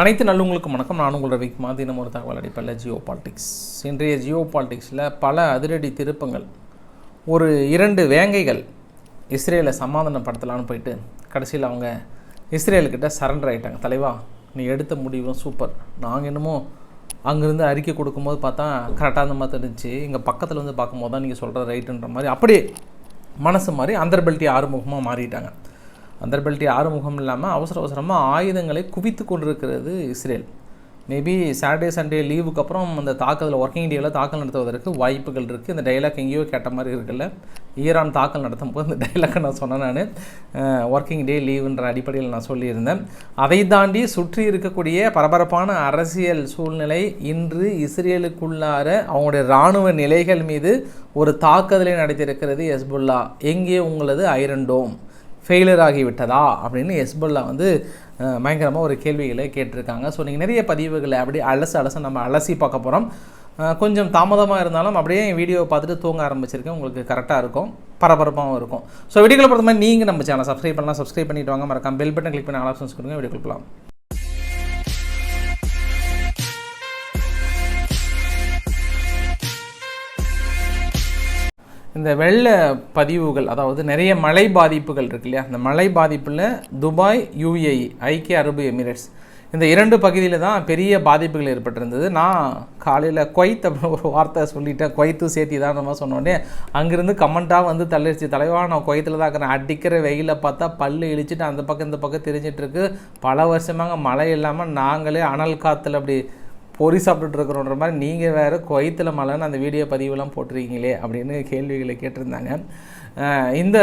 அனைத்து நல்லவங்களுக்கும் வணக்கம். நான் உங்களோட ரவிக்குமார். தினம் ஒரு தகவல் அடிப்படையில் ஜியோ பாலிடிக்ஸ். இன்றைய ஜியோ பாலிடிக்ஸில் பல அதிரடி திருப்பங்கள். ஒரு இரண்டு வேங்கைகள் இஸ்ரேலை சமாதானப்படுத்தலான்னு போயிட்டு கடைசியில் அவங்க இஸ்ரேலுக்கிட்ட சரண்டர் ஆகிட்டாங்க தலைவா நீ எடுத்த முடிவும் சூப்பர் நாங்கள் என்னமோ அங்கேருந்து அறிக்கை கொடுக்கும்போது பார்த்தா கரெக்டாக அந்த மாதிரி இருந்துச்சு இங்கே பக்கத்தில் வந்து பார்க்கும்போது தான் நீங்கள் சொல்கிற ரைட்டுன்ற மாதிரி அப்படியே மனசு மாதிரி அந்தர்பல்ட்டி ஆறுமுகமாக மாறிட்டாங்க. அந்தர்பெல்ட்டி ஆறுமுகம் இல்லாமல் அவசர அவசரமாக ஆயுதங்களை குவித்து கொண்டிருக்கிறது இஸ்ரேல். மேபி சாட்டர்டே சண்டே லீவுக்கு அப்புறம் அந்த தாக்குதல் ஒர்க்கிங் டேயில் தாக்கல் நடத்துவதற்கு வாய்ப்புகள் இருக்குது இந்த டைலாக் எங்கேயோ கேட்ட மாதிரி இருக்குல்ல. ஈரான் தாக்கல் நடத்தும் போது இந்த டைலாக்கை நான் சொன்னேன் நான். ஒர்க்கிங் டே லீவுன்ற அடிப்படையில் நான் சொல்லியிருந்தேன். அதை தாண்டி சுற்றி இருக்கக்கூடிய பரபரப்பான அரசியல் சூழ்நிலை இன்று இஸ்ரேலுக்குள்ளார அவங்களுடைய இராணுவ நிலைகள் மீது ஒரு தாக்குதலை நடத்தியிருக்கிறது ஹெஸ்புல்லா. எங்கே உங்களது ஐரன் டோம்? ஃபெயிலியர் ஆகிவிட்டதா? அப்படின்னு ஹெஸ்புல்லா வந்து பயங்கரமாக ஒரு கேள்விகளை கேட்டிருக்காங்க. ஸோ நீங்கள் நிறைய பதிவுகளை அப்படியே அலசு அலசு நம்ம அலசி பார்க்க போகிறோம் கொஞ்சம் தாமதமாக இருந்தாலும் அப்படியே என் வீடியோவை பார்த்துட்டு தூங்க ஆரம்பிச்சிருக்கேன். உங்களுக்கு கரெக்டாக இருக்கும். பரபரப்பாகவும் இருக்கும். ஸோ வீடியோவில் பொறுத்த மாதிரி நீங்கள் நம்ம சேனல் சப்ஸ்கிரைப் பண்ணலாம். சப்ஸ்கிரைப் பண்ணிட்டு வாங்க. மறக்காம பெல் பட்டன் கிளிக் பண்ணி ஆல் ஆப்ஷன்ஸ் கொடுங்க. வீடியோ கொடுக்கலாம் இந்த வெள்ள பதிவுகள் அதாவது நிறைய மழை பாதிப்புகள் இருக்கு இல்லையா? அந்த மழை பாதிப்பில் துபாய் யூஏஇ ஐக்கிய அரபு எமிரேட்ஸ் இந்த இரண்டு பகுதியில் தான் பெரிய பாதிப்புகள் ஏற்பட்டிருந்தது. நான் காலையில் கொய்த் அப்படின்னு ஒரு வார்த்தை சொல்லிட்டேன். கொய்த்து சேர்த்தி தான் நம்ம சொன்னோடனே அங்கேருந்து கமெண்ட்டாக வந்து தள்ளிடுச்சு. தலைவா நான் கொய்த்தில் தான் இருக்கிறேன். அடிக்கிற வெயிலில் பார்த்தா பல்லு இழிச்சிட்டு அந்த பக்கம் இந்த பக்கம் தெரிஞ்சிட்ருக்கு பல வருஷமாக மழை இல்லாமல் நாங்களே அனல் காற்றுல அப்படி பொறி சாப்பிட்டுட்டு இருக்கிறோன்ற மாதிரி நீங்கள் வேறு குவைத்தில் மலைன்னு அந்த வீடியோ பதிவுலாம் போட்டிருக்கீங்களே அப்படின்னு கேள்விகளை கேட்டிருந்தாங்க. இந்த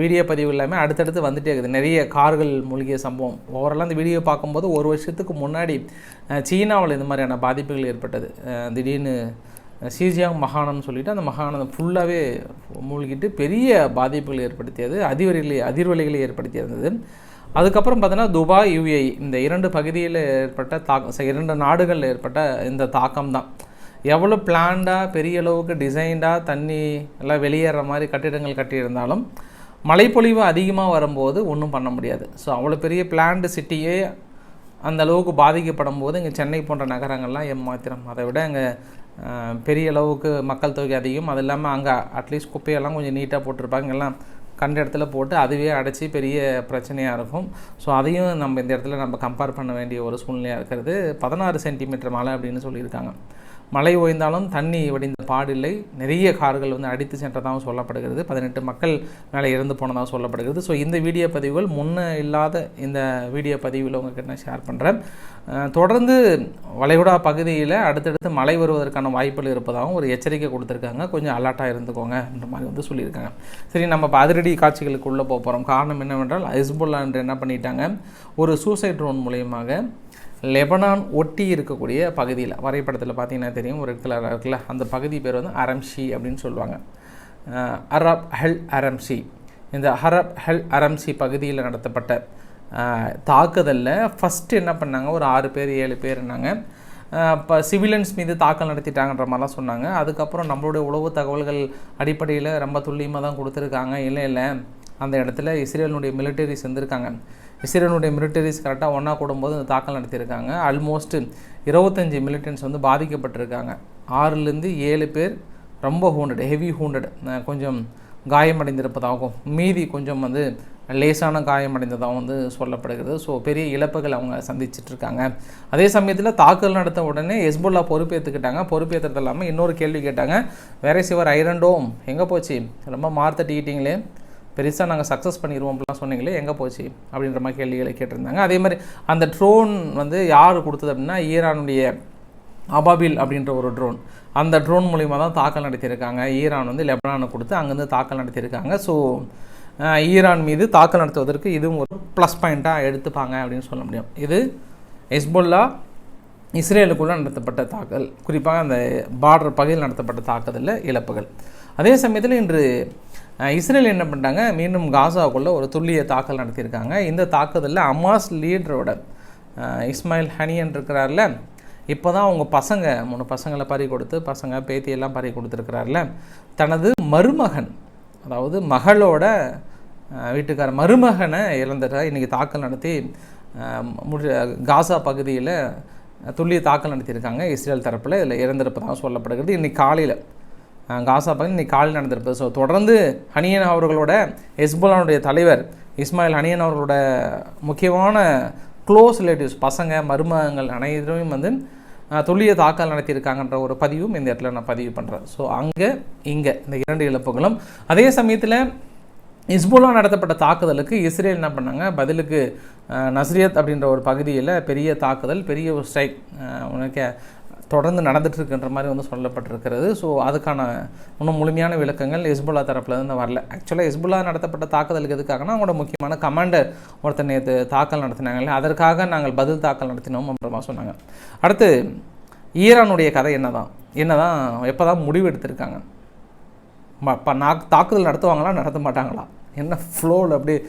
வீடியோ பதிவு எல்லாமே அடுத்தடுத்து வந்துட்டே இருக்குது. நிறைய கார்கள் மூழ்கிய சம்பவம். ஓவராலாக அந்த வீடியோ பார்க்கும்போது ஒரு வருஷத்துக்கு முன்னாடி சீனாவில் இந்த மாதிரியான பாதிப்புகள் ஏற்பட்டது. திடீர்னு சீஜியாங் மகாணம்னு சொல்லிட்டு அந்த மகாணம் ஃபுல்லாகவே மூழ்கிட்டு பெரிய பாதிப்புகள் ஏற்படுத்தியது அதிர்வலிகளை அதிர்வலிகளை ஏற்படுத்தியிருந்தது. அதுக்கப்புறம் பார்த்தோன்னா துபாய் யுஏஇ இந்த இரண்டு பகுதியில் ஏற்பட்ட தாக்கம் இரண்டு நாடுகளில் ஏற்பட்ட இந்த தாக்கம் தான் எவ்வளோ பிளான்டாக பெரிய அளவுக்கு டிசைன்டாக தண்ணி எல்லாம் வெளியேற மாதிரி கட்டிடங்கள் கட்டியிருந்தாலும் மழைப்பொழிவு அதிகமாக வரும்போது ஒன்றும் பண்ண முடியாது. ஸோ அவ்வளோ பெரிய பிளான்டு சிட்டியே அந்த அளவுக்கு பாதிக்கப்படும் போது இங்கே சென்னை போன்ற நகரங்கள்லாம் ஏமாத்திரம். அதை விட அங்கே பெரிய அளவுக்கு மக்கள் தொகை அதிகம். அது இல்லாமல் அங்கே அட்லீஸ்ட் குப்பையெல்லாம் கொஞ்சம் நீட்டாக போட்டிருப்பாங்க. எல்லாம் கண்ட இடத்துல போட்டு அதுவே அடைச்சி பெரிய பிரச்சனையாக இருக்கும். ஸோ அதையும் நம்ம இந்த இடத்துல நம்ம கம்பேர் பண்ண வேண்டிய ஒரு சூழ்நிலையாக இருக்கிறது. பதினாறு சென்டிமீட்டர் மழை அப்படின்னு சொல்லியிருக்காங்க. மழை ஓய்ந்தாலும் தண்ணி வடிந்த பாடில்லை. நிறைய கார்கள் வந்து அடித்து சென்றதாகவும் சொல்லப்படுகிறது. பதினெட்டு மக்கள் மேலே இறந்து போனதாகவும் சொல்லப்படுகிறது. ஸோ இந்த வீடியோ பதிவுகள் முன்ன இல்லாத இந்த வீடியோ பதிவில் உங்களுக்கு நான் ஷேர் பண்ணுறேன் தொடர்ந்து வளைகுடா பகுதியில் அடுத்தடுத்து மழை வருவதற்கான வாய்ப்புகள் இருப்பதாகவும் ஒரு எச்சரிக்கை கொடுத்துருக்காங்க. கொஞ்சம் அலர்ட்டாக இருந்துக்கோங்கன்ற மாதிரி வந்து சொல்லியிருக்காங்க. சரி நம்ம இப்போ அதிரடி காட்சிகளுக்கு உள்ளே போக போகிறோம் காரணம் என்னவென்றால் ஹிஸ்புல்லா என்று என்ன பண்ணிட்டாங்க? ஒரு சூசைட் ட்ரோன் மூலயமாக லெபனான் ஒட்டி இருக்கக்கூடிய பகுதியில் வரைபடத்தில் பார்த்தீங்கன்னா தெரியும் ஒரு இடத்துல இருக்குல்ல அந்த பகுதி பேர் வந்து அரம்ஷி அப்படின்னு சொல்லுவாங்க. அரப் ஹெல் அரம்ஷி. இந்த ஹரப் ஹெல் அரம்ஷி பகுதியில் நடத்தப்பட்ட தாக்குதலில் ஃபஸ்ட்டு என்ன பண்ணாங்க? ஒரு ஆறு பேர் ஏழு பேர் இருந்தாங்க. இப்போ சிவிலன்ஸ் மீது தாக்கல் நடத்திட்டாங்கன்ற மாதிரிலாம் சொன்னாங்க. அதுக்கப்புறம் நம்மளுடைய உளவு தகவல்கள் அடிப்படையில் ரொம்ப துல்லியமாக தான் கொடுத்துருக்காங்க. இல்லை இல்லை. அந்த இடத்துல இஸ்ரேலினுடைய மிலிட்டரிஸ் வந்திருக்காங்க. இஸ்ரேலுடைய மிலிட்டரிஸ் கரெக்டாக ஒன்றா கூடும்போது அந்த தாக்கல் நடத்தியிருக்காங்க. ஆல்மோஸ்ட் இருபத்தஞ்சி மிலிட்டன்ஸ் வந்து பாதிக்கப்பட்டிருக்காங்க. ஆறுலேருந்து ஏழு பேர் ரொம்ப ஹூண்டட் ஹெவி ஹூண்டட் கொஞ்சம் காயமடைந்திருப்பதாகவும் மீதி கொஞ்சம் வந்து லேசான காயமடைந்ததாகவும் வந்து சொல்லப்படுகிறது. ஸோ பெரிய இழப்புகள் அவங்க சந்திச்சிட்ருக்காங்க. அதே சமயத்தில் தாக்குதல் நடத்த உடனே எஸ்புல்லா பொறுப்பேற்றுக்கிட்டாங்க பொறுப்பேற்றுறது இல்லாமல் இன்னொரு கேள்வி கேட்டாங்க. வேற சிவர் ஐரண்டோம் எங்கே போச்சு? ரொம்ப மார்த்தட்டிக்கிட்டீங்களே. பெருசாக நாங்கள் சக்ஸஸ் பண்ணிடுவோம் அப்படிலாம் சொன்னீங்களே எங்கே போச்சு? அப்படின்ற மாதிரி கேள்விகளை கேட்டிருந்தாங்க. அதே மாதிரி அந்த ட்ரோன் வந்து யார் கொடுத்தது அப்படின்னா ஈரானுடைய அபாபில் அப்படின்ற ஒரு ட்ரோன் அந்த ட்ரோன் மூலிமா தான் தாக்கல் நடத்தியிருக்காங்க. ஈரான் வந்து லெபனானை கொடுத்து அங்கேருந்து தாக்கல் நடத்தியிருக்காங்க. ஸோ ஈரான் மீது தாக்கல் நடத்துவதற்கு இதுவும் ஒரு ப்ளஸ் பாயிண்ட்டாக எடுத்துப்பாங்க அப்படின்னு சொல்ல முடியும். இது ஹெஸ்புல்லா இஸ்ரேலுக்குள்ளே நடத்தப்பட்ட தாக்கல். குறிப்பாக அந்த பார்டர் பகுதியில் நடத்தப்பட்ட தாக்குதலில் இழப்புகள். அதே சமயத்தில் இன்று இஸ்ரேல் என்ன பண்ணிட்டாங்க? மீண்டும் காசாவுக்குள்ளே ஒரு துல்லிய தாக்கல் நடத்தியிருக்காங்க. இந்த தாக்குதலில் அமாஸ் லீடரோட இஸ்மாயில் ஹனியன் இருக்கிறார்ல இப்போ தான் அவங்க பசங்க மூணு பசங்களை பறி கொடுத்து பசங்க பேத்தியெல்லாம் பறி கொடுத்துருக்கிறார்ல தனது மருமகன் அதாவது மகளோட வீட்டுக்கார மருமகனை இழந்துட்டா இன்றைக்கி தாக்கல் நடத்தி முடி காசா பகுதியில் துல்லிய தாக்கல் நடத்தியிருக்காங்க இஸ்ரேல் தரப்பில். இதில் இறந்திருப்பதாக சொல்லப்படுகிறது. இன்றைக்கி காலையில் காசா பகுதி இன்றைக்கி காலையில் நடந்திருப்பது. ஸோ தொடர்ந்து ஹனியன் அவர்களோட ஹெஸ்புல்லானுடைய தலைவர் இஸ்மாயில் ஹனியன் அவர்களோட முக்கியமான க்ளோஸ் ரிலேட்டிவ்ஸ் பசங்க மருமகங்கள் அனைவரும் வந்து துல்லிய தாக்கல் நடத்தியிருக்காங்கன்ற ஒரு பதிவும் இந்த இடத்துல நான் பதிவு பண்ணுறேன் ஸோ அங்கே இங்கே இந்த இரண்டு இழப்புகளும். அதே சமயத்தில் இஸ்புல்லா நடத்தப்பட்ட தாக்குதலுக்கு இஸ்ரேல் என்ன பண்ணாங்க? பதிலுக்கு நஸ்ரியத் அப்படின்ற ஒரு பகுதியில் பெரிய தாக்குதல் பெரிய ஒரு ஸ்ட்ரைக் உனக்கு தொடர்ந்து நடந்துகிட்டுருக்குன்ற மாதிரி வந்து சொல்லப்பட்டிருக்கிறது. ஸோ அதுக்கான இன்னும் முழுமையான விளக்கங்கள் ஹிஸ்புல்லா தரப்புல இருந்து வரல. ஆக்சுவலாக ஹிஸ்புல்லா நடத்தப்பட்ட தாக்குதலுக்கு எதுக்காகனா அவங்களோட முக்கியமான கமாண்டர் ஒருத்தர் நேற்று தாக்கல் நடத்தினாங்கல்ல அதற்காக நாங்கள் பதில் தாக்கல் நடத்தினோம் அப்புறமா சொன்னாங்க. அடுத்து ஈரானுடைய கதை என்னதான்? என்னதான் எப்போ தான் முடிவு எடுத்திருக்காங்க? தாக்குதல் நடத்துவாங்களா நடத்த மாட்டாங்களா? என்ன ஃப்ளோவில் அப்படியே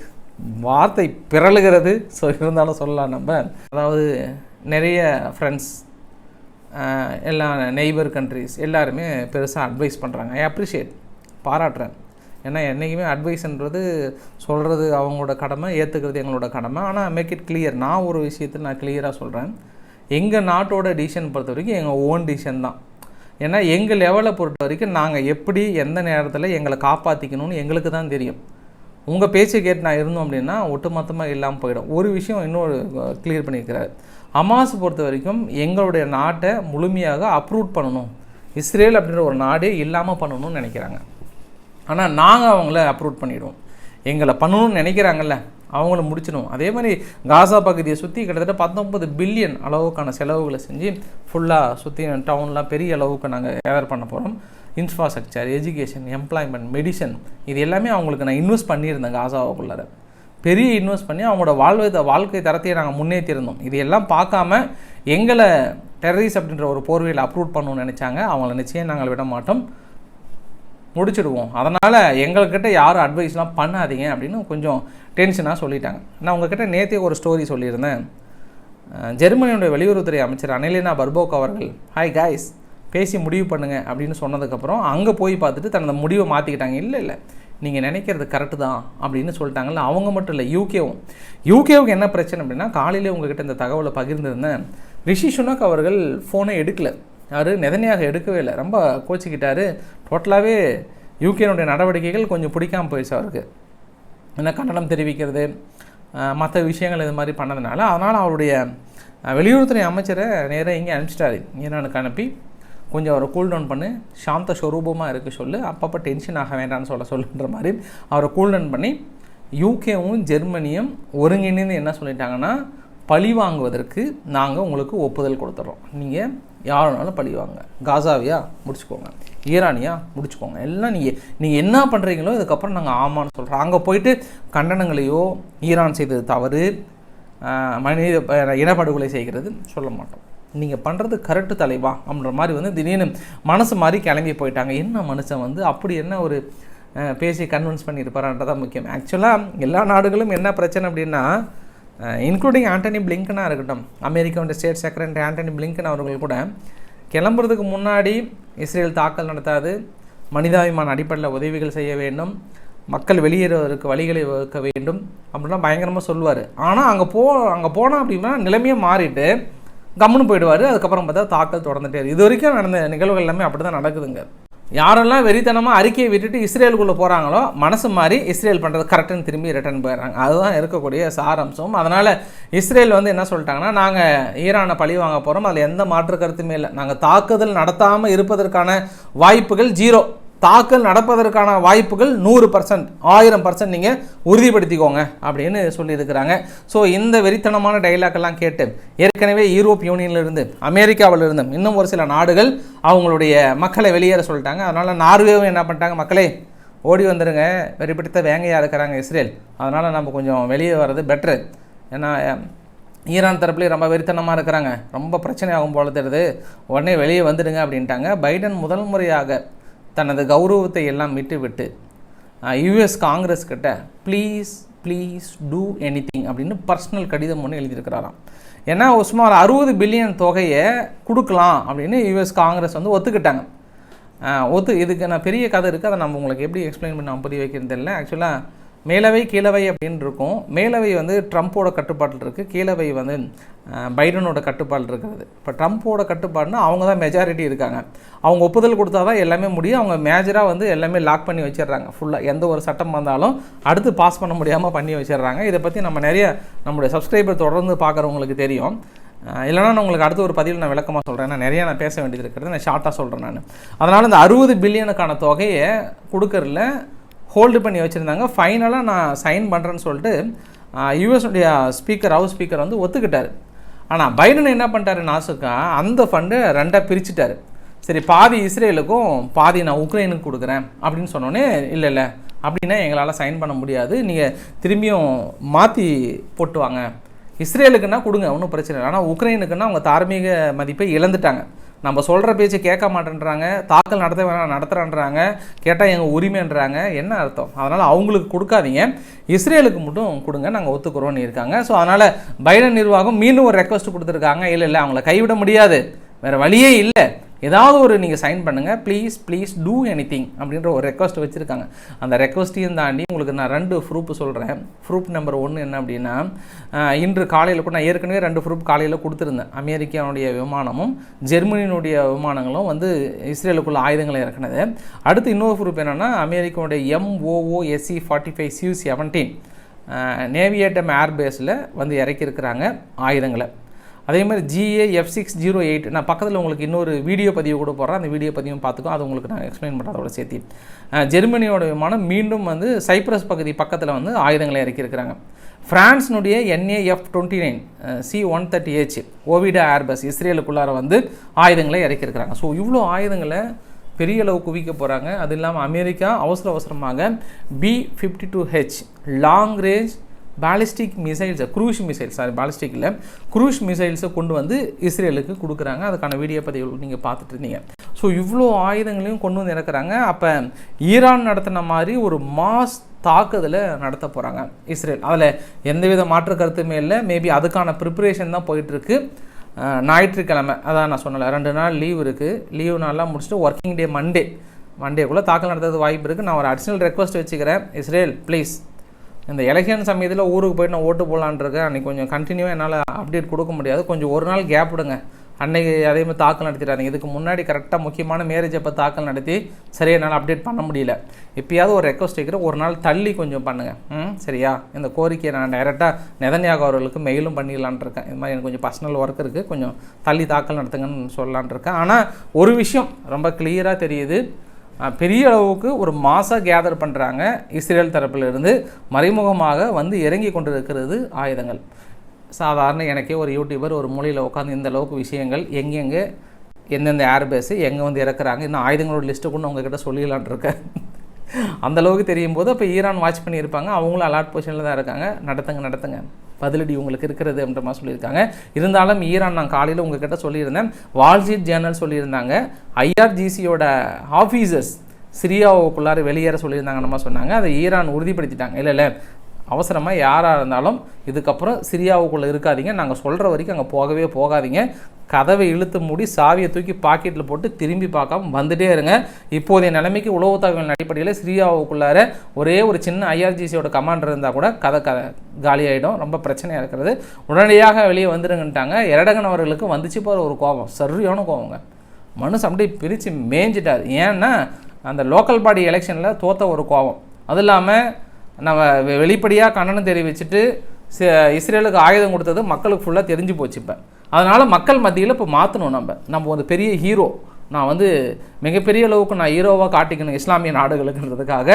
வார்த்தை பிறழுகிறது? ஸோ இருந்தாலும் சொல்லலாம் நம்ம. அதாவது நிறைய ஃப்ரெண்ட்ஸ் எல்லா நெய்பர் கண்ட்ரிஸ் எல்லாருமே பெருசாக அட்வைஸ் பண்ணுறாங்க ஐ அப்ரிஷியேட் பாராட்டுறேன். ஏன்னா என்றைக்குமே அட்வைஸ்ன்றது சொல்கிறது அவங்களோட கடமை ஏற்றுக்கிறது எங்களோட கடமை. ஆனால் மேக் இட் கிளியர் நான் ஒரு விஷயத்தை நான் கிளியராக சொல்கிறேன் எங்கள் நாட்டோட டிசிஷன் பொறுத்த வரைக்கும் எங்கள் ஓன் டிசிஷன் தான். ஏன்னா எங்கள் லெவலை பொறுத்த வரைக்கும் நாங்கள் எப்படி எந்த நேரத்தில் எங்களை காப்பாற்றிக்கணும்னு எங்களுக்கு தான் தெரியும். உங்கள் பேச்சை கேட்டு நான் இருந்தோம் அப்படின்னா ஒட்டுமொத்தமாக இல்லாமல் போயிடும். ஒரு விஷயம் இன்னொரு கிளியர் பண்ணியிருக்கிறார். ஹமாஸ் பொறுத்த வரைக்கும் எங்களுடைய நாட்டை முழுமையாக அப்ரூவ் பண்ணணும். இஸ்ரேல் அப்படின்ற ஒரு நாடே இல்லாமல் பண்ணணும்னு நினைக்கிறாங்க. ஆனால் நாங்கள் அவங்கள அப்ரூவ் பண்ணிடுவோம். எங்களை பண்ணணும்னு நினைக்கிறாங்கல்ல அவங்கள முடிச்சிடும் அதே மாதிரி காசா பகுதியை சுற்றி கிட்டத்தட்ட பத்தொம்பது பில்லியன் அளவுக்கான செலவுகளை செஞ்சு ஃபுல்லாக சுற்றி டவுன்லாம் பெரிய அளவுக்கு நாங்கள் கேதர் பண்ண போகிறோம் இன்ஃப்ராஸ்ட்ரக்சர் எஜுகேஷன் எம்ப்ளாய்மெண்ட் மெடிசன் இது எல்லாமே அவங்களுக்கு நான் இன்வெஸ்ட் பண்ணியிருந்தேன் காசாவுக்குள்ளார. பெரிய இன்வெஸ்ட் பண்ணி அவங்களோட வாழ்வை வாழ்க்கை தரத்தையே நாங்கள் முன்னேற்றிருந்தோம் இது எல்லாம் பார்க்காம எங்களை டெரரிஸ் அப்படின்ற ஒரு போர்வையில் அப்ரூவ் பண்ணணும்னு நினச்சாங்க. அவங்கள நிச்சயம் நாங்கள் விட மாட்டோம். முடிச்சிடுவோம். அதனால் எங்கள்கிட்ட யாரும் அட்வைஸ்லாம் பண்ணாதீங்க அப்படின்னு கொஞ்சம் டென்ஷனாக சொல்லிட்டாங்க. நான் உங்ககிட்ட நேற்றே ஒரு ஸ்டோரி சொல்லியிருந்தேன். ஜெர்மனியுடைய வெளியுறவுத்துறை அமைச்சர் அனிலினா பர்போக் அவர்கள் ஹாய் காய்ஸ் பேசி முடிவு பண்ணுங்கள் அப்படின்னு சொன்னதுக்கப்புறம் அங்கே போய் பார்த்துட்டு தனது முடிவை மாற்றிக்கிட்டாங்க இல்லை இல்லை. நீங்கள் நினைக்கிறது கரெக்டு தான் அப்படின்னு சொல்லிட்டாங்கல்ல அவங்க மட்டும் இல்லை யூகேவும் யூகேவுக்கு என்ன பிரச்சனை அப்படின்னா காலையிலே உங்ககிட்ட இந்த தகவலை பகிர்ந்திருந்தேன். ரிஷி சுனக் அவர்கள் ஃபோனை எடுக்கல. யார்? நிதனையாக எடுக்கவே இல்லை. ரொம்ப கோச்சிக்கிட்டாரு. டோட்டலாகவே யூகேனுடைய நடவடிக்கைகள் கொஞ்சம் பிடிக்காம போயிடுச்சு அவருக்கு. என்ன கண்டனம் தெரிவிக்கிறது மற்ற விஷயங்கள் இது மாதிரி பண்ணதுனால அதனால் அவருடைய வெளியுறவுத்துறை அமைச்சரை நேராக இங்கே அனுப்பிச்சிட்டாரு. ஈரானுக்கு அனுப்பி கொஞ்சம் அவரை கூல் டவுன் பண்ணு. சாந்த ஸ்வரூபமாக இருக்க சொல்லு. அப்பப்போ டென்ஷன் ஆக வேண்டாம்னு சொல்ல சொல்லுன்ற மாதிரி அவரை கூல் டவுன் பண்ணி யூகேவும் ஜெர்மனியும் ஒருங்கிணைந்து என்ன சொல்லிட்டாங்கன்னா பழி வாங்குவதற்கு நாங்கள் உங்களுக்கு ஒப்புதல் கொடுத்துட்றோம் நீங்கள் யாருனாலும் பழி வாங்க. காசாவியா? முடிச்சுக்கோங்க. ஈரானியா? முடிச்சுக்கோங்க. எல்லாம் நீங்கள் நீங்கள் என்ன பண்ணுறீங்களோ இதுக்கப்புறம் நாங்கள் ஆமான்னு சொல்கிறோம் அங்கே போயிட்டு கண்டனங்களையோ ஈரான் செய்தது தவறு மனித இனப்படுகொலை செய்கிறது சொல்ல மாட்டோம். நீங்கள் பண்ணுறது கரெக்டு தலைவா அப்படின்ற மாதிரி வந்து திடீர்னு மனசு மாதிரி கிளம்பி போயிட்டாங்க. என்ன மனுஷன் வந்து அப்படி என்ன ஒரு பேசி கன்வின்ஸ் பண்ணியிருப்பாரான்றதான் முக்கியம். ஆக்சுவலாக எல்லா நாடுகளும் என்ன பிரச்சனை அப்படின்னா இன்க்ளூடிங் ஆண்டனி பிளிங்கனாக இருக்கட்டும் அமெரிக்காவுடைய ஸ்டேட் செக்ரட்டரி ஆண்டனி பிளிங்கன் அவர்கள் கூட கிளம்புறதுக்கு முன்னாடி இஸ்ரேல் தாக்கல் நடத்தாது மனிதாபிமான அடிப்படையில் உதவிகள் செய்ய வேண்டும் மக்கள் வெளியேறுவதற்கு வழிகளை வகுக்க வேண்டும் அப்படிலாம் பயங்கரமாக சொல்லுவார். ஆனால் அங்கே போ அங்கே போனால் அப்படின்னா நிலைமையே மாறிட்டு கம்முன்னு போயிடுவார். அதுக்கப்புறம் பார்த்தா தாக்கல் தொடர்ந்துட்டே இது வரைக்கும் நடந்த நிகழ்வுகள் எல்லாமே அப்படி தான் நடக்குதுங்க. யாரெல்லாம் வெறித்தனமாக அறிக்கையை விட்டுட்டு இஸ்ரேலுக்குள்ளே போகிறாங்களோ மனசு மாதிரி இஸ்ரேல் பண்ணுறது கரெக்டுன்னு திரும்பி ரிட்டர்ன் போயிடுறாங்க. அதுதான் இருக்கக்கூடிய சாரம்சம். அதனால் இஸ்ரேல் வந்து என்ன சொல்லிட்டாங்கன்னா நாங்கள் ஈரானை பழி வாங்க போகிறோம் அதில் எந்த மாற்று கருத்துமே இல்லை. நாங்கள் தாக்குதல் நடத்தாமல் இருப்பதற்கான வாய்ப்புகள் ஜீரோ தாக்கல் நடப்பதற்கான வாய்ப்புகள் நூறு பர்சன்ட் ஆயிரம் பர்சன்ட் நீங்கள் உறுதிப்படுத்திக்கோங்க அப்படின்னு சொல்லியிருக்கிறாங்க. ஸோ இந்த வெறித்தனமான டைலாக்கெல்லாம் கேட்டு ஏற்கனவே யூரோப் யூனியன்லேருந்து அமெரிக்காவிலிருந்து இன்னும் ஒரு சில நாடுகள் அவங்களுடைய மக்களை வெளியேற சொல்லிட்டாங்க. அதனால் நார்வேவும் என்ன பண்ணிட்டாங்க? மக்களே ஓடி வந்துடுங்க வெறி பிடித்த வேங்கையாக இருக்கிறாங்க இஸ்ரேல். அதனால் நம்ம கொஞ்சம் வெளியே வர்றது பெட்ரு ஏன்னா ஈரான் தரப்புலேயே ரொம்ப வெறித்தனமாக இருக்கிறாங்க. ரொம்ப பிரச்சனையாகும் போல தெரியுது. உடனே வெளியே வந்துடுங்க அப்படின்ட்டாங்க. பைடன் முதல் முறையாக தனது கௌரவத்தை எல்லாம் விட்டுவிட்டு யுஎஸ் காங்கிரஸ் கிட்ட ப்ளீஸ் ப்ளீஸ் டூ எனிதிங் அப்படின்னு பர்சனல் கடிதம் ஒன்று எழுதியிருக்கிறாராம். ஏன்னா சுமார் அறுபது பில்லியன் தொகையை கொடுக்கலாம் அப்படின்னு யுஎஸ் காங்கிரஸ் வந்து ஒத்துக்கிட்டாங்க. ஒத்து இதுக்கு நான் பெரிய கதை இருக்குது அதை நம்ம உங்களுக்கு எப்படி எக்ஸ்பிளைன் பண்ணி நான் புரிய வைக்கிறது தெரியல. ஆக்சுவலாக மேலவை கீழவை அப்படின்னு இருக்கும் மேலவை வந்து ட்ரம்ப்போட கட்டுப்பாட்டில் இருக்குது கீழவை வந்து பைடனோட கட்டுப்பாட்டில் இருக்கிறது. இப்போ ட்ரம்ப்போட கட்டுப்பாடுனா அவங்க தான் மெஜாரிட்டி இருக்காங்க. அவங்க ஒப்புதல் கொடுத்தா தான் எல்லாமே முடியும். அவங்க மேஜராக வந்து எல்லாமே லாக் பண்ணி வச்சிடுறாங்க. ஃபுல்லாக எந்த ஒரு சட்டம் வந்தாலும் அடுத்து பாஸ் பண்ண முடியாமல் பண்ணி வச்சிடுறாங்க. இதை பற்றி நம்ம நிறைய நம்மளுடைய சப்ஸ்கிரைபர் தொடர்ந்து பார்க்குறவங்களுக்கு தெரியும். இல்லைனா இல்லைன்னா நான் உங்களுக்கு அடுத்த ஒரு பதிவில் நான் விளக்கமாக சொல்கிறேன் நான் நிறையா நான் பேச வேண்டியது இருக்கிறது. நான் ஷார்ட்டாக சொல்கிறேன் நான். அதனால் இந்த அறுபது பில்லியனுக்கான தொகையை கொடுக்கறதுல ஹோல்டு பண்ணி வச்சுருந்தாங்க. ஃபைனலாக நான் சைன் பண்ணுறேன்னு சொல்லிட்டு யூஎஸ்னுடைய ஸ்பீக்கர் ஹவுஸ் ஸ்பீக்கர் வந்து ஒத்துக்கிட்டார். ஆனால் பைடன் என்ன பண்ணிட்டாரு நாசுக்கா? அந்த ஃபண்டை ரெண்டாக பிரிச்சுட்டாரு. சரி பாதி இஸ்ரேலுக்கும் பாதி நான் உக்ரைனுக்கு கொடுக்குறேன் அப்படின்னு சொன்னோன்னே இல்லை இல்லை அப்படின்னா எங்களால் சைன் பண்ண முடியாது. நீங்கள் திரும்பியும் மாற்றி போட்டு வாங்க. இஸ்ரேலுக்குன்னா கொடுங்க ஒன்றும் பிரச்சனை இல்லை. ஆனால் உக்ரைனுக்குன்னா அவங்க தார்மீக மதிப்பை இழந்துட்டாங்க. நம்ம சொல்கிற பேச்சு கேட்க மாட்டேன்றாங்க தாக்கல் நடத்த வேணாம் நடத்துகிறான்றாங்க கேட்டால் எங்கள் உரிமைன்றாங்க என்ன அர்த்தம்? அதனால் அவங்களுக்கு கொடுக்காதீங்க. இஸ்ரேலுக்கு மட்டும் கொடுங்க நாங்கள் ஒத்துக்கிறோன்னு இருக்காங்க. ஸோ அதனால் பைடன் நிர்வாகம் மீண்டும் ஒரு ரெக்வஸ்ட் கொடுத்துருக்காங்க. இல்லை இல்லை அவங்கள கைவிட முடியாது. வேறு வழியே இல்லை. ஏதாவது ஒரு நீங்கள் சைன் பண்ணுங்கள் ப்ளீஸ் ப்ளீஸ் டூ எனிதிங் அப்படின்ற ஒரு ரெக்வஸ்ட் வச்சுருக்காங்க. அந்த ரெக்வஸ்ட்டையும் தாண்டி உங்களுக்கு நான் ரெண்டு ப்ரூப் சொல்கிறேன் ப்ரூப் நம்பர் ஒன்று என்ன அப்படின்னா இன்று காலையில் கூட நான் ஏற்கனவே ரெண்டு ப்ரூப் காலையில் கொடுத்துருந்தேன். அமெரிக்காவுடைய விமானமும் ஜெர்மனியினுடைய விமானங்களும் வந்து இஸ்ரேலுக்குள்ள ஆயுதங்களை இறக்குனது. அடுத்து இன்னொரு ப்ரூஃப் என்னென்னா அமெரிக்காவுடைய MOOSC forty five see you seventeen நேவியேட்டம் ஏர்பேஸில் வந்து இறக்கியிருக்கிறாங்க ஆயுதங்களை. அதே மாதிரி GA F six zero eight நான் பக்கத்தில் உங்களுக்கு இன்னொரு வீடியோ பதிவு கூட போடுறேன். அந்த வீடியோ பதிவும் பார்த்துக்கோ. அது உங்களுக்கு நான் எக்ஸ்பிளைன் பண்ணுறேன் அதோட சேர்த்து. ஜெர்மனியோட விமானம் மீண்டும் வந்து சைப்ரஸ் பகுதி பக்கத்தில் வந்து ஆயுதங்களை இறக்கியிருக்கிறாங்க. ஃப்ரான்ஸ்னுடைய NAF twenty nine C one thirty H ஓவிடா Airbus இஸ்ரேலுக்குள்ளார வந்து ஆயுதங்களை இறக்கியிருக்கிறாங்க. ஸோ இவ்வளோ ஆயுதங்களை பெரிய அளவு குவிக்க போகிறாங்க அது இல்லாமல் அமெரிக்கா அவசர அவசரமாக B fifty two H long range ballistic மிசைல்ஸை cruise missiles sorry பேலிஸ்டிக்கில் குரூஷ் மிசைல்ஸை கொண்டு வந்து இஸ்ரேலுக்கு கொடுக்குறாங்க. அதுக்கான வீடியோ பதிவு நீங்கள் பார்த்துட்டு இருந்தீங்க. ஸோ இவ்வளோ ஆயுதங்களையும் கொண்டு வந்து இறக்குறாங்க. அப்போ ஈரான் நடத்தின மாதிரி ஒரு மாஸ் தாக்குதலை நடத்த போகிறாங்க இஸ்ரேல். அதில் எந்தவித மாற்று கருத்துமே இல்லை. மேபி அதுக்கான ப்ரிப்பரேஷன் தான் போயிட்டுருக்கு. ஞாயிற்றுக்கிழமை. அதான் நான் சொன்னல ரெண்டு நாள் லீவ் இருக்குது லீவ் நாள்லாம் முடிச்சுட்டு ஒர்க்கிங் டே மண்டே மண்டேக்குள்ளே தாக்கல் நடத்துறது வாய்ப்பு இருக்குது நான் ஒரு அடிஷ்னல் ரெக்வஸ்ட் வச்சுக்கிறேன். இஸ்ரேல் ப்ளீஸ் இந்த எலெக்ஷன் சமயத்தில் ஊருக்கு போய் நான் ஓட்டு போடலான்னு அன்றைக்கி கொஞ்சம் கண்டினியூவாக என்னால் அப்டேட் கொடுக்க முடியாது. கொஞ்சம் ஒரு நாள் கேப் விடுங்க. அன்னைக்கு அதே மாதிரி தாக்கல் நடத்திடாதீங்க. இதுக்கு முன்னாடி கரெக்டாக முக்கியமான மேரேஜ் அப்போ தாக்கல் நடத்தி சரியாக என்னால் அப்டேட் பண்ண முடியல. எப்பயாவது ஒரு ரெக்வஸ்ட் வைக்கிற ஒரு நாள் தள்ளி கொஞ்சம் பண்ணுங்கள் ம் சரியா? இந்த கோரிக்கையை நான் டைரெக்டாக நெதன்யாக அவர்களுக்கு மெயிலும் பண்ணிடலான் இருக்கேன். இது மாதிரி எனக்கு கொஞ்சம் பர்சனல் ஒர்க் இருக்குது கொஞ்சம் தள்ளி தாக்கல் நடத்துங்கன்னு சொல்லலான் இருக்கேன். ஆனால் ஒரு விஷயம் ரொம்ப கிளியராக தெரியுது. பெரிய அளவுக்கு ஒரு மாசாக கேதர் பண்ணுறாங்க இஸ்ரேல் தரப்பிலிருந்து மறைமுகமாக வந்து இறங்கி கொண்டிருக்கிறது ஆயுதங்கள். சாதாரண எனக்கே ஒரு யூடியூபர் ஒரு மூலையில் உட்காந்து இந்த அளவுக்கு விஷயங்கள் எங்கெங்கே எந்தெந்த ஏர்பேஸு எங்கே வந்து இறக்குறாங்க இன்னும் ஆயுதங்களோட லிஸ்ட்டு கொண்டு உங்ககிட்ட சொல்லிடலான் இருக்கேன். அந்தளவுக்கு தெரியும் போது அப்போ ஈரான் வாட்ச் பண்ணியிருப்பாங்க. அவங்களும் அலாட் பொசிஷனில் தான் இருக்காங்க. நடத்துங்க நடத்துங்க. பதிலடி உங்களுக்கு இருக்கிறது அப்படின்ற மாதிரி சொல்லியிருக்காங்க. இருந்தாலும் ஈரான் நான் காலையில் உங்ககிட்ட சொல்லியிருந்தேன். வால்ஸ்ட்ரீட் ஜேர்னல் சொல்லியிருந்தாங்க. ஐஆர்ஜிசியோட ஆஃபீஸர்ஸ் சிரியாவுக்குள்ளார வெளியேற சொல்லியிருந்தாங்க நம்ம சொன்னாங்க. அதை ஈரான் உறுதிப்படுத்திட்டாங்க. இல்லை இல்லை. அவசரமாக யாராக இருந்தாலும் இதுக்கப்புறம் சிரியாவுக்குள்ளே இருக்காதீங்க. நாங்கள் சொல்கிற வரைக்கும் அங்கே போகவே போகாதீங்க. கதவை இழுத்து மூடி சாவியை தூக்கி பாக்கெட்டில் போட்டு திரும்பி பார்க்காம வந்துட்டே இருங்க. இப்போதைய நிலைமைக்கு உளவு தகவலின் அடிப்படையில் சிரியாவுக்குள்ளார ஒரே ஒரு சின்ன ஐஆர்ஜிசியோட கமாண்டர் இருந்தால் கூட கதை கதை காலியாகிடும் ரொம்ப பிரச்சனையாக இருக்கிறது. உடனடியாக வெளியே வந்துருங்கன்ட்டாங்க. எரடகன் அவர்களுக்கு வந்துச்சு போகிற ஒரு கோபம். சரியான கோபங்க. மனுஷன் அப்படியே பிரித்து மேய்ஞ்சிட்டார். ஏன்னா அந்த லோக்கல் பாடி எலெக்ஷனில் தோத்த ஒரு கோபம். அதுவும் இல்லாமல் நம்ம வெ- வெளிப்படையாக கண்டனம் தெரிவிச்சுட்டு இஸ்ரேலுக்கு ஆயுதம் கொடுத்தது மக்களுக்கு ஃபுல்லாக தெரிஞ்சு போச்சு இப்போ. அதனால் மக்கள் மத்தியில் இப்போ மாற்றணும் நம்ம. நம்ம ஒரு பெரிய ஹீரோ நான் வந்து மிகப்பெரிய அளவுக்கு நான் ஹீரோவாக காட்டிக்கணும் இஸ்லாமிய நாடுகளுக்குன்றதுக்காக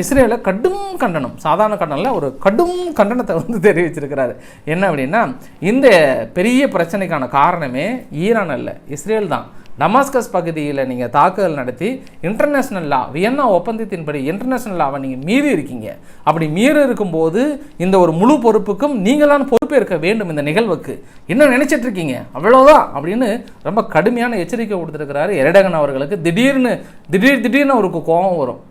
இஸ்ரேலை கடும் கண்டனம் சாதாரண கண்டனில் ஒரு கடும் கண்டனத்தை வந்து தெரிவிச்சிருக்கிறாரு. என்ன அப்படின்னா இந்த பெரிய பிரச்சனைக்கான காரணமே ஈரான் அல்ல இஸ்ரேல் தான். டமாஸ்கஸ் பகுதியில் நீங்கள் தாக்குதல் நடத்தி இன்டர்நேஷ்னல் லா வியன்னா ஒப்பந்தத்தின்படி இன்டர்நேஷ்னல் லாவை நீங்கள் மீறி இருக்கீங்க. அப்படி மீறி இருக்கும்போது இந்த ஒரு முழு பொறுப்புக்கும் நீங்களான பொறுப்பேற்க வேண்டும் இந்த நிகழ்வுக்கு. என்ன நினைச்சிட்டு இருக்கீங்க? அவ்வளோதான் அப்படின்னு ரொம்ப கடுமையான எச்சரிக்கை கொடுத்துருக்கிறாரு எரடகன் அவர்களுக்கு. திடீர்னு திடீர் திடீர்னு அவருக்கு கோபம் வரும்.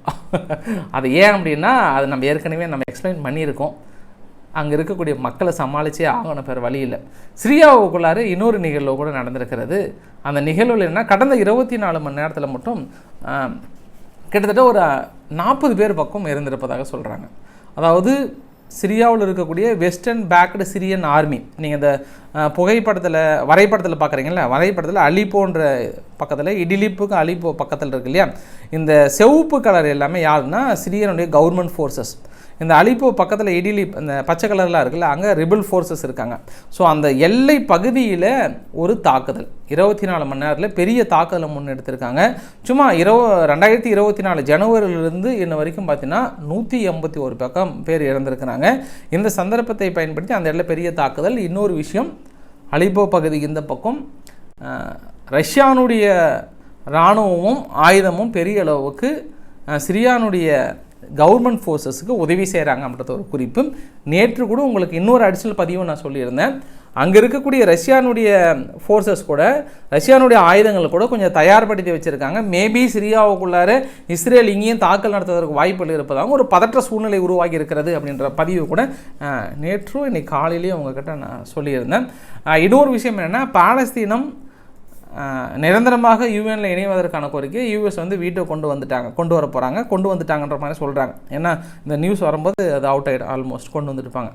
அது ஏன் அப்படின்னா அது நம்ம ஏற்கனவே நம்ம எக்ஸ்பிளைன் பண்ணியிருக்கோம். அங்கே இருக்கக்கூடிய மக்களை சமாளித்தே ஆகணும் பேர் வழி இல்லை சிரியாவுக்குள்ளார இன்னொரு நிகழ்வு கூட நடந்திருக்கிறது. அந்த நிகழ்வில் என்ன கடந்த இருபத்தி நாலு மணி நேரத்தில் மட்டும் கிட்டத்தட்ட ஒரு நாற்பது பேர் பக்கம் இருந்திருப்பதாக சொல்கிறாங்க அதாவது சிரியாவில் இருக்கக்கூடிய வெஸ்டர்ன் பேக்டு சிரியன் ஆர்மி நீங்கள் இந்த புகைப்படத்தில் வரைபடத்தில் பார்க்குறீங்களா வரைபடத்தில் அலிப்போன்ற பக்கத்தில் இடிலிப்புக்கு அலிப்போ பக்கத்தில் இருக்கு இல்லையா? இந்த செவப்பு கலர் எல்லாமே யாருன்னா சிரியனுடைய கவர்மெண்ட் ஃபோர்ஸஸ் இந்த அலிப்போ பக்கத்தில் இடிலி இந்த பச்சை கலர்லாம் இருக்குல்ல அங்கே ரிபிள் ஃபோர்ஸஸ் இருக்காங்க. ஸோ அந்த எல்லை பகுதியில் ஒரு தாக்குதல். இருபத்தி நாலு மணி நேரத்தில் பெரிய தாக்குதலை முன்னெடுத்திருக்காங்க சும்மா இரவு ரெண்டாயிரத்தி இருபத்தி நாலு ஜனவரியிலிருந்து இன்ன வரைக்கும் பார்த்தீங்கன்னா நூற்றி எண்பத்தி ஒரு பக்கம் பேர் இறந்துருக்கிறாங்க. இந்த சந்தர்ப்பத்தை பயன்படுத்தி அந்த இடத்துல பெரிய தாக்குதல். இன்னொரு விஷயம் அலிப்போ பகுதி இந்த பக்கம் ரஷ்யானுடைய இராணுவமும் ஆயுதமும் பெரிய அளவுக்கு சிரியானுடைய கவர்மெண்ட் ஃபோர்ஸஸுக்கு உதவி செய்கிறாங்க அப்படின்ற ஒரு குறிப்பு நேற்று கூட உங்களுக்கு இன்னொரு அடிஷனல் பதிவும் நான் சொல்லியிருந்தேன். அங்கே இருக்கக்கூடிய ரஷ்யானுடைய ஃபோர்ஸஸ் கூட ரஷ்யானுடைய ஆயுதங்கள் கூட கொஞ்சம் தயார்படுத்தி வச்சுருக்காங்க. மேபி சிரியாவுக்குள்ளார இஸ்ரேல் இங்கேயும் தாக்கல் நடத்துவதற்கு வாய்ப்புகள் இருப்பதாக ஒரு பதற்ற சூழ்நிலை உருவாகி இருக்கிறது அப்படின்ற பதிவு கூட நேற்றும் இன்னைக்கு காலையிலேயே உங்ககிட்ட நான் சொல்லியிருந்தேன். இன்னொரு விஷயம் என்னென்னா பாலஸ்தீனம் நிரந்தரமாக யூஎனில் இணைவதற்கான கோரிக்கை யூஎஸ் வந்து வீட்டை கொண்டு வந்துட்டாங்க. கொண்டு வர போகிறாங்க கொண்டு வந்துட்டாங்கன்ற மாதிரி சொல்கிறாங்க ஏன்னா இந்த நியூஸ் வரும்போது அது அவுட் ஆகிடும் ஆல்மோஸ்ட் கொண்டு வந்துருப்பாங்க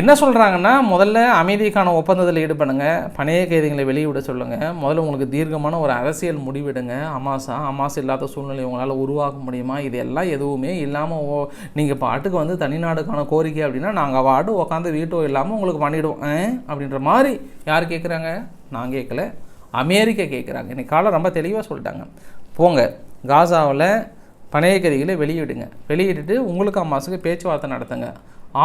என்ன சொல்கிறாங்கன்னா முதல்ல அமைதிக்கான ஒப்பந்தத்தில் ஈடுபடுங்க. பணைய கைதிகளை வெளியிட சொல்லுங்கள் முதல்ல உங்களுக்கு தீர்க்கமான ஒரு அரசியல் முடிவெடுங்க. அமாசா அமாசு இல்லாத சூழ்நிலை உங்களால் உருவாக்க முடியுமா? இது எல்லாம் எதுவுமே இல்லாமல் ஓ நீங்கள் பாட்டுக்கு வந்து தனிநாடுக்கான கோரிக்கை அப்படின்னா நாங்கள் வாடு உட்காந்து வீட்டோ இல்லாமல் உங்களுக்கு பண்ணிவிடுவோம் அப்படின்ற மாதிரி யார் கேட்குறாங்க நான் கேட்கல அமெரிக்கா கேட்குறாங்க இன்றைக்கி காலம் ரொம்ப தெளிவாக சொல்லிட்டாங்க. போங்க காசாவில் பணைய கைதிகளை வெளியிடுங்க. வெளியிட்டுட்டு உங்களுக்கு அம்மாசுக்கு பேச்சுவார்த்தை நடத்துங்க.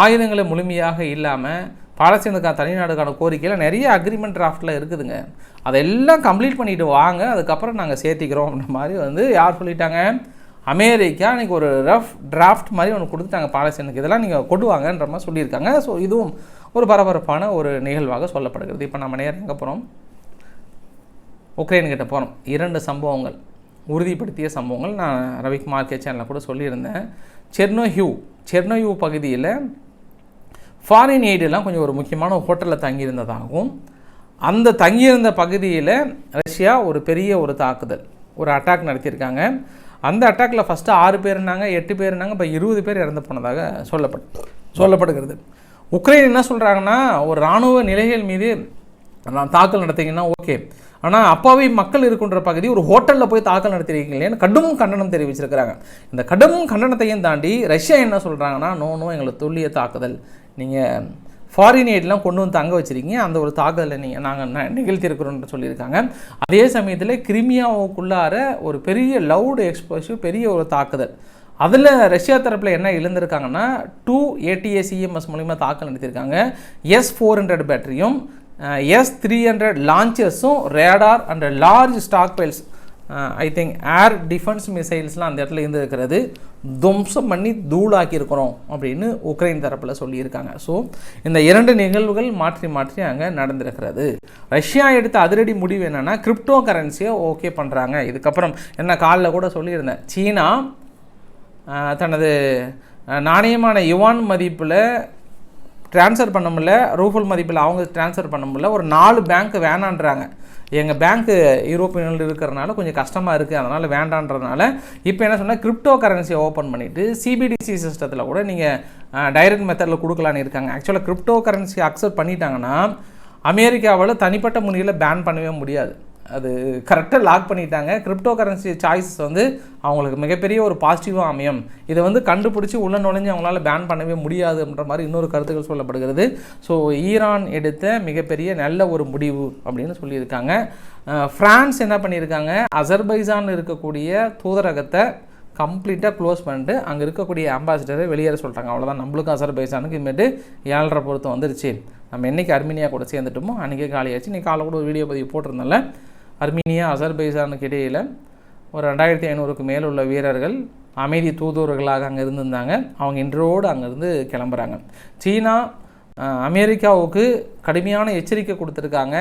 ஆயுதங்களை முழுமையாக இல்லாமல் பாலஸ்தீனுக்கான தனிநாடுக்கான கோரிக்கையில் நிறைய அக்ரிமெண்ட் டிராஃப்டில் இருக்குதுங்க. அதெல்லாம் கம்ப்ளீட் பண்ணிட்டு வாங்க அதுக்கப்புறம் நாங்கள் சேர்த்திக்கிறோம் அப்படின்ற மாதிரி வந்து யார் சொல்லிட்டாங்க? அமெரிக்கா இன்றைக்கி ஒரு ரஃப் டிராஃப்ட் மாதிரி ஒன்று கொடுத்துட்டாங்க பாலஸ்தீனுக்கு இதெல்லாம் நீங்கள் கொண்டு வாங்கன்ற மாதிரி சொல்லியிருக்காங்க. ஸோ இதுவும் ஒரு பரபரப்பான ஒரு நிகழ்வாக சொல்லப்படுகிறது. இப்போ நம்ம நேரம் எங்கே போகிறோம் உக்ரைன்கிட்ட போகிறோம் இரண்டு சம்பவங்கள் உறுதிப்படுத்திய சம்பவங்கள் நான் ரவிக்குமார் கே சேனலில் கூட சொல்லியிருந்தேன். செர்னோஹியூ செர்னோஹியூ பகுதியில் ஃபாரின் எய்டெல்லாம் கொஞ்சம் ஒரு முக்கியமான ஹோட்டலில் தங்கியிருந்ததாகவும் அந்த தங்கியிருந்த பகுதியில் ரஷ்யா ஒரு பெரிய ஒரு தாக்குதல் ஒரு அட்டாக் நடத்தியிருக்காங்க. அந்த அட்டாக்கில் ஃபஸ்ட்டு ஆறு பேர் இருந்தாங்க எட்டு பேர் இருந்தாங்க இப்போ இருபது பேர் இறந்து போனதாக சொல்லப்படு சொல்லப்படுகிறது. உக்ரைன் என்ன சொல்கிறாங்கன்னா ஒரு இராணுவ நிலைகள் மீது நான் தாக்கல் நடத்திங்கன்னா ஓகே. ஆனால் அப்பாவி மக்கள் இருக்கின்ற பகுதி ஒரு ஹோட்டலில் போய் தாக்கல் நடத்திருக்கீங்களேன்னு கடும் கண்டனம் தெரிவிச்சிருக்கிறாங்க. இந்த கடும் கண்டனத்தையும் தாண்டி ரஷ்யா என்ன சொல்கிறாங்கன்னா நோ நோ எங்களுக்கு துல்லிய தாக்குதல். நீங்கள் ஃபாரின் எய்ட்லாம் கொண்டு வந்து தங்க வச்சிருக்கீங்க. அந்த ஒரு தாக்குதலை நீங்கள் நாங்கள் நிகழ்த்தியிருக்கிறோம்னு சொல்லியிருக்காங்க. அதே சமயத்தில் கிரிமியாவுக்குள்ளார ஒரு பெரிய லவுடு எக்ஸ்ப்ளோசிவ் பெரிய ஒரு தாக்குதல். அதில் ரஷ்யா தரப்பில் என்ன இழந்திருக்காங்கன்னா டூ ஏடிஏசிஎம்எஸ் மூலிமா தாக்கல் நடத்தியிருக்காங்க. எஸ் ஃபோர் ஹண்ட்ரட் பேட்டரியும் S three hundred லான்ச்சர்ஸும் radar and large stockpiles I think air defence மிசைல்ஸ்லாம் அந்த இடத்துல இருந்து இருக்கிறது துவம்சம் பண்ணி தூளாக்கியிருக்கிறோம் அப்படின்னு உக்ரைன் தரப்பில் சொல்லியிருக்காங்க. ஸோ இந்த இரண்டு நிகழ்வுகள் மாற்றி மாற்றி அங்கே நடந்திருக்கிறது. ரஷ்யா எடுத்த அதிரடி முடிவு என்னென்னா கிரிப்டோ கரன்சியை ஓகே பண்ணுறாங்க இதுக்கப்புறம் என்ன காலில் கூட சொல்லியிருந்தேன். சீனா தனது நாணயமான யுவான் மதிப்பில் ட்ரான்ஸ்ஃபர் பண்ண முடியல ரூபல் மதிப்பில் அவங்க ட்ரான்ஸ்ஃபர் பண்ண முடியல. ஒரு நாலு பேங்க் வேணான்றாங்க. எங்கள் பேங்க்கு யூரோப்பியனில் இருக்கிறனால கொஞ்சம் கஷ்டமாக இருக்குது அதனால் வேண்டான்றதுனால இப்போ என்ன சொன்னால் கிரிப்டோ கரன்சியை ஓப்பன் பண்ணிவிட்டு சிபிடிசி சிஸ்டத்தில் கூட நீங்கள் டைரக்ட் மெத்தடில் கொடுக்கலான்னு இருக்காங்க. ஆக்சுவலாக கிரிப்டோ கரன்சி அக்செப்ட் பண்ணிட்டாங்கன்னா அமெரிக்காவில் தனிப்பட்ட முறையில் பேன் பண்ணவே முடியாது. அது கரெக்டாக லாக் பண்ணிட்டாங்க. கிரிப்டோ கரன்சி சாய்ஸஸ் வந்து அவங்களுக்கு மிகப்பெரிய ஒரு பாசிட்டிவாக அமையும். இதை வந்து கண்டுபிடிச்சி உள்ள நுழைஞ்சு அவங்களால பேன் பண்ணவே முடியாதுன்ற மாதிரி இன்னொரு கருத்துக்கள் சொல்லப்படுகிறது. ஸோ ஈரான் எடுத்த மிகப்பெரிய நல்ல ஒரு முடிவு அப்படின்னு சொல்லியிருக்காங்க. ஃப்ரான்ஸ் என்ன பண்ணியிருக்காங்க? அசர்பைசான் இருக்கக்கூடிய தூதரகத்தை கம்ப்ளீட்டாக க்ளோஸ் பண்ணிட்டு அங்கே இருக்கக்கூடிய அம்பாசிடரை வெளியேற சொல்லிட்டாங்க. அவ்வளோதான் நம்மளுக்கும் அசர்பைசானுக்கு இனிமேட்டு ஏழரை பொருத்தம் வந்துருச்சு. நம்ம என்றைக்கு அர்மீனியா கூட சேர்ந்துட்டோமோ அன்றைக்கே காலியாச்சு. நீ காலை கூட ஒரு வீடியோ பதிவு போட்டிருந்தோம்ல அர்மீனியா அசர்பைசானுக்கு இடையில் ஒரு ரெண்டாயிரத்தி ஐநூறுக்கு மேல் உள்ள வீரர்கள் அமைதி தூதுவர்களாக அங்கே இருந்திருந்தாங்க. அவங்க இன்றோடு அங்கேருந்து கிளம்புறாங்க. சீனா அமெரிக்காவுக்கு கடுமையான எச்சரிக்கை கொடுத்துருக்காங்க.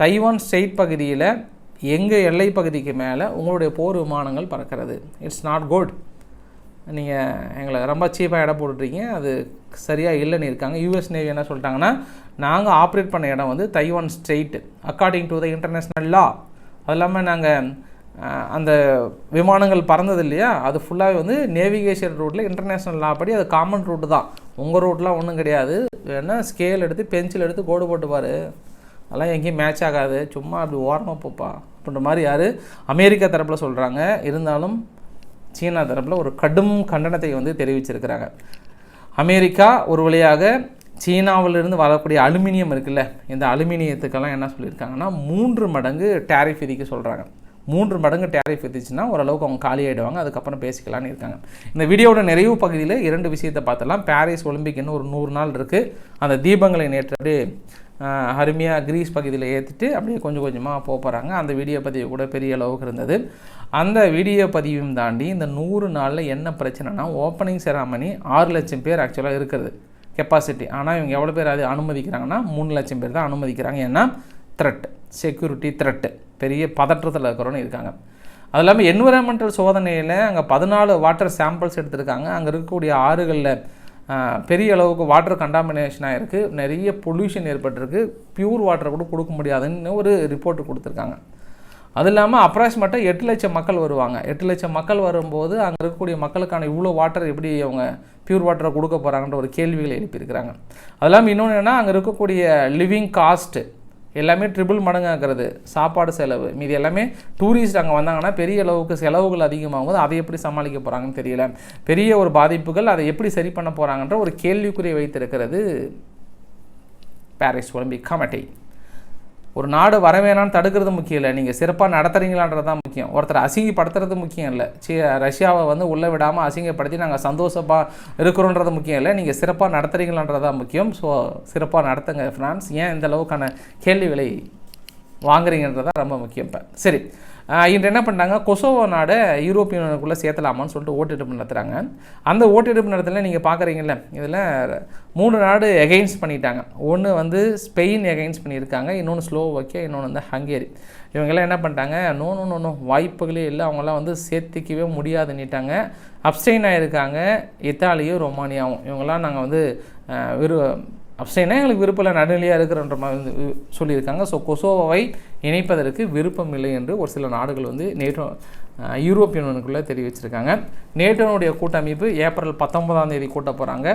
தைவான் ஸ்டேட் பகுதியில் எங்கள் எல்லை பகுதிக்கு மேலே உங்களுடைய போர் விமானங்கள் பறக்கிறது. இட்ஸ் நாட் குட் நீங்கள் எங்களை ரொம்ப சீப்பாக இடம் போட்டுட்ருக்கீங்க அது சரியாக இல்லைன்னு இருக்காங்க. யூஎஸ் நேவி என்ன சொல்லிட்டாங்கன்னா நாங்கள் ஆப்ரேட் பண்ண இடம் வந்து Taiwan strait according to the international law அது இல்லாமல் நாங்கள் அந்த விமானங்கள் பறந்தது இல்லையா? அது ஃபுல்லாகவே வந்து நேவிகேஷன் ரூட்டில் இன்டர்நேஷ்னல் லா படி அது காமன் ரூட்டு தான். உங்கள் ரூட்லாம் ஒன்றும் கிடையாது. வேணால் ஸ்கேல் எடுத்து பென்சில் எடுத்து கோடு போட்டுவார் அதெல்லாம் எங்கேயும் மேட்ச் ஆகாது. சும்மா அப்படி ஓரமாக போப்பா. அப்படின்ற மாதிரி யார் அமெரிக்கா தரப்பில் சொல்கிறாங்க இருந்தாலும் சீனா தரப்பில் ஒரு கடும் கண்டனத்தை வந்து தெரிவிச்சிருக்கிறாங்க. அமெரிக்கா ஒரு வழியாக சீனாவிலிருந்து வரக்கூடிய அலுமினியம் இருக்குல்ல இந்த அலுமினியத்துக்கெல்லாம் என்ன சொல்லியிருக்காங்கன்னா மூன்று மடங்கு டேரிஃப் விதிக்க சொல்கிறாங்க மூன்று மடங்கு டேரிஃப் விதிச்சுன்னா ஓரளவுக்கு அவங்க காலி ஆகிடுவாங்க அதுக்கப்புறம் பேசிக்கலான்னு இருக்காங்க. இந்த வீடியோவோட நிறைவு பகுதியில் இரண்டு விஷயத்தை பார்த்தலாம் பாரிஸ் ஒலிம்பிக்னு ஒரு நூறு நாள் இருக்குது அந்த தீபங்களை நேற்று அப்படியே அருமையாக கிரீஸ் பகுதியில் ஏற்றிட்டு அப்படியே கொஞ்சம் கொஞ்சமாக போக போகிறாங்க அந்த வீடியோ பதிவு கூட பெரிய அளவுக்கு இருந்தது. அந்த வீடியோ பதிவையும் தாண்டி இந்த நூறு நாளில் என்ன பிரச்சனைனா ஓப்பனிங் செராமனி ஆறு லட்சம் பேர் ஆக்சுவலாக இருக்கிறது. கெப்பாசிட்டி ஆனால் இவங்க எவ்வளோ பேர் அது அனுமதிக்கிறாங்கன்னா மூணு லட்சம் பேர் தான் அனுமதிக்கிறாங்க. ஏன்னா த்ரெட் செக்யூரிட்டி த்ரெட்டு பெரிய பதற்றத்தில் இருக்கிறோன்னு இருக்காங்க. அது இல்லாமல் என்விரான்மெண்டல் சோதனையில் அங்கே பதினாலு வாட்டர் சாம்பிள்ஸ் எடுத்திருக்காங்க. அங்கே இருக்கக்கூடிய ஆறுகளில் பெரிய அளவுக்கு வாட்டர் கண்டாமினேஷன் ஆகிருக்கு நிறைய பொல்யூஷன் ஏற்பட்டிருக்கு. பியூர் வாட்டரை கூட கொடுக்க முடியாதுன்னு ஒரு ரிப்போர்ட் கொடுத்துருக்காங்க. அது இல்லாமல் அப்ராக்சிமேட்டாக எட்டு லட்சம் மக்கள் வருவாங்க. எட்டு லட்சம் மக்கள் வரும்போது அங்கே இருக்கக்கூடிய மக்களுக்கான இவ்வளோ வாட்டர் எப்படி அவங்க பியூர் வாட்டரை கொடுக்க போகிறாங்கன்ற ஒரு கேள்விகளை எழுப்பியிருக்கிறாங்க. அது இல்லாமல் இன்னொன்று என்னென்னா அங்கே இருக்கக்கூடிய லிவிங் காஸ்ட்டு எல்லாமே ட்ரிபிள் மடங்காகிறது சாப்பாடு செலவு. மீதி எல்லாமே டூரிஸ்ட் அங்கே வந்தாங்கன்னா பெரிய அளவுக்கு செலவுகள் அதிகமாகும் போது அதை எப்படி சமாளிக்க போகிறாங்கன்னு தெரியல. பெரிய ஒரு பாதிப்புகள் அதை எப்படி சரி பண்ண போகிறாங்கன்ற ஒரு கேள்விக்குறியை வைத்திருக்கிறது பாரிஸ் ஒலிம்பிக் கமிட்டி ஒரு நாடு வர வேணாம்னு தடுக்கிறது முக்கியம் இல்லை. நீங்கள் சிறப்பாக நடத்துகிறீங்களான்றது தான் முக்கியம். ஒருத்தர் அசிங்கப்படுத்துறது முக்கியம் இல்லை. சி ரஷ்யாவை வந்து உள்ளே விடாமல் அசிங்கப்படுத்தி நாங்கள் சந்தோஷமாக இருக்கிறோன்றது முக்கியம் இல்லை. நீங்கள் சிறப்பாக நடத்துறீங்களான்றது தான் முக்கியம். ஸோ சிறப்பாக நடத்துங்க ஃப்ரான்ஸ். ஏன் இந்த அளவுக்கான கேள்வி விலை வாங்குறீங்கன்றது தான் ரொம்ப முக்கியம் இப்போ. சரி. இன்று என்ன பண்ணுறாங்க கொசோவோ நாடை யூரோப்பியனுக்குள்ளே சேர்த்தலாமான்னு சொல்லிட்டு ஓட்டெடுப்பு நடத்துகிறாங்க அந்த ஓட்டெடுப்பு நடத்தல நீங்கள் பார்க்குறீங்கல்ல இதில் மூணு நாடு எகெயின்ஸ்ட் பண்ணிட்டாங்க. ஒன்று வந்து ஸ்பெயின் எகெயின்ஸ்ட் பண்ணியிருக்காங்க இன்னொன்று ஸ்லோவோக்கியா இன்னொன்று வந்து ஹங்கேரி. இவங்கெல்லாம் என்ன பண்ணிட்டாங்க? நோ நோ நோ நோ வாய்ப்புகளே இல்லை அவங்களாம் வந்து சேர்த்திக்கவே முடியாதுன்னுட்டாங்க. அப்சைன் ஆகியிருக்காங்க இத்தாலியும் ரொமானியாவும். இவங்கெல்லாம் நாங்கள் வந்து விரு அப்சைனா எங்களுக்கு விருப்பம் இல்லை நடுநிலையாக இருக்கிறன்ற மாதிரி சொல்லியிருக்காங்க. ஸோ கொசோவை இணைப்பதற்கு விருப்பம் இல்லை என்று ஒரு சில நாடுகள் வந்து நேட்டோ அஹ், யூரோப்பிய யூனியனுக்குள்ளே தெரிவிச்சிருக்காங்க. நேட்டோனுடைய கூட்டமைப்பு ஏப்ரல் பத்தொன்பதாம் தேதி கூட்ட போகிறாங்க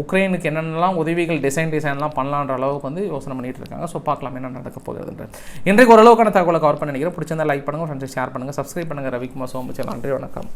உக்ரைனுக்கு என்னென்னலாம் உதவிகள் டிசைன் டிசைன்லாம் பண்ணலான்ற அளவுக்கு வந்து யோசனை பண்ணிட்டு இருக்காங்க. ஸோ பார்க்கலாம் என்ன நடக்க போகிறதுன்ற இன்றைக்கு ஓரளவுக்கான தகவலை கவர் பண்ணி நினைக்கிறேன். பிடிச்சிருந்தா லைக் பண்ணுங்கள் ஃப்ரெண்ட்ஸ் ஷேர் பண்ணுங்கள் சப்ஸ்கிரைப் பண்ணுங்கள் ரவிக்குமார் சோமச்சல் நன்றி வணக்கம்.